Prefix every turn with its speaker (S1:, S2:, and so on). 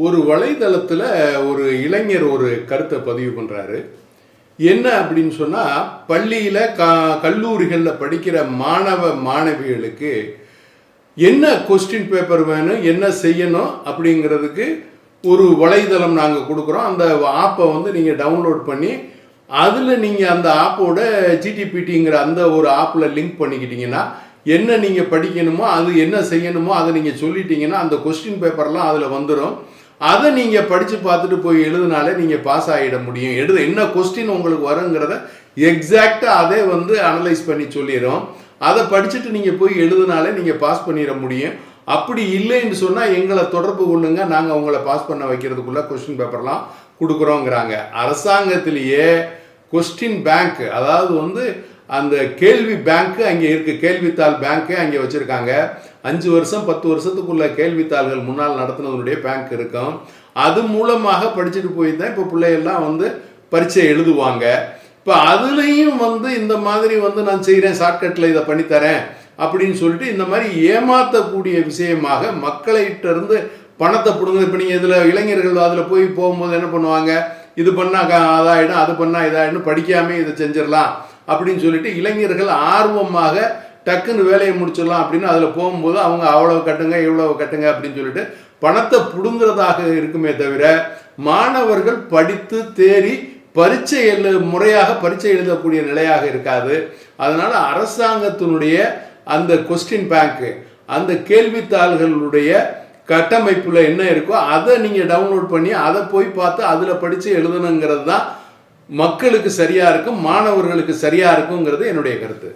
S1: ஒரு வலைதளத்தில் ஒரு இளைஞர் ஒரு கருத்தை பதிவு பண்ணுறாரு என்ன அப்படின்னு சொன்னால் பள்ளியில் க கல்லூரிகளில் படிக்கிற மாணவ மாணவிகளுக்கு என்ன கொஸ்டின் பேப்பர் வேணும் என்ன செய்யணும் அப்படிங்கிறதுக்கு ஒரு வலைதளம் நாங்கள் கொடுக்குறோம். அந்த ஆப்பை வந்து நீங்கள் டவுன்லோட் பண்ணி அதில் நீங்கள் அந்த ஆப்போட ஜிடிபிடிங்கிற அந்த ஒரு ஆப்பில் லிங்க் பண்ணிக்கிட்டீங்கன்னா என்ன நீங்கள் படிக்கணுமோ அது என்ன செய்யணுமோ அதை நீங்கள் சொல்லிட்டீங்கன்னா அந்த கொஸ்டின் பேப்பர்லாம் அதில் வந்துடும் அதை நீங்கள் படித்து பார்த்துட்டு போய் எழுதினாலே நீங்கள் பாஸ் ஆகிட முடியும். எழுத என்ன கொஸ்டின் உங்களுக்கு வருங்கிறத எக்ஸாக்டாக அதே வந்து அனலைஸ் பண்ணி சொல்லிடும் அதை படிச்சுட்டு நீங்கள் போய் எழுதினாலே நீங்கள் பாஸ் பண்ணிட முடியும். அப்படி இல்லைன்னு சொன்னால் எங்களை தொடர்பு கொள்ளுங்க. நாங்கள் உங்களை பாஸ் பண்ண வைக்கிறதுக்குள்ள கொஸ்டின் பேப்பர்லாம் கொடுக்குறோங்கிறாங்க. அரசாங்கத்திலேயே கொஸ்டின் பேங்க் அதாவது வந்து அந்த கேள்வி பேங்க்கு அங்கே இருக்குது கேள்வித்தாள் பேங்க்கு அங்கே வச்சுருக்காங்க. அஞ்சு வருஷம் பத்து வருஷத்துக்குள்ள கேள்வித்தாள்கள் முன்னால் நடத்தினதுடைய பேங்க் இருக்கும். அது மூலமாக படிச்சுட்டு போய் தான் இப்போ பிள்ளைகள்லாம் வந்து பரீட்சை எழுதுவாங்க. இப்போ அதுலேயும் வந்து இந்த மாதிரி வந்து நான் செய்கிறேன் ஷார்ட்கட்டில் இதை பண்ணித்தரேன் அப்படின்னு சொல்லிட்டு இந்த மாதிரி ஏமாற்றக்கூடிய விஷயமாக மக்கள்கிட்டருந்து பணத்தை பிடுங்க. இப்போ நீங்கள் இதில் இளைஞர்கள் அதில் போய் போகும்போது என்ன பண்ணுவாங்க? இது பண்ணால் அதாயிடும் அது பண்ணால் இதாயிடும் படிக்காமல் இதை செஞ்சிடலாம் அப்படின்னு சொல்லிட்டு இளைஞர்கள் ஆர்வமாக டக்குன்னு வேலையை முடிச்சிடலாம் அப்படின்னு அதில் போகும்போது அவங்க அவ்வளோ கட்டுங்க இவ்வளோ கட்டுங்க அப்படின்னு சொல்லிட்டு பணத்தை பிடுங்குறதாக இருக்குமே தவிர மாணவர்கள் படித்து தேறி பரீட்சை எழு முறையாக பரீட்சை எழுதக்கூடிய நிலையாக இருக்காது. அதனால் அரசாங்கத்தினுடைய அந்த கொஸ்டின் பேங்க்கு அந்த கேள்வித்தாள்களுடைய கட்டமைப்பில் என்ன இருக்கோ அதை நீங்கள் டவுன்லோட் பண்ணி அதை போய் பார்த்து அதில் படித்து எழுதணுங்கிறது தான் மக்களுக்கு சரியாக இருக்கும் மாணவர்களுக்கு சரியாக இருக்குங்கிறது என்னுடைய கருத்து.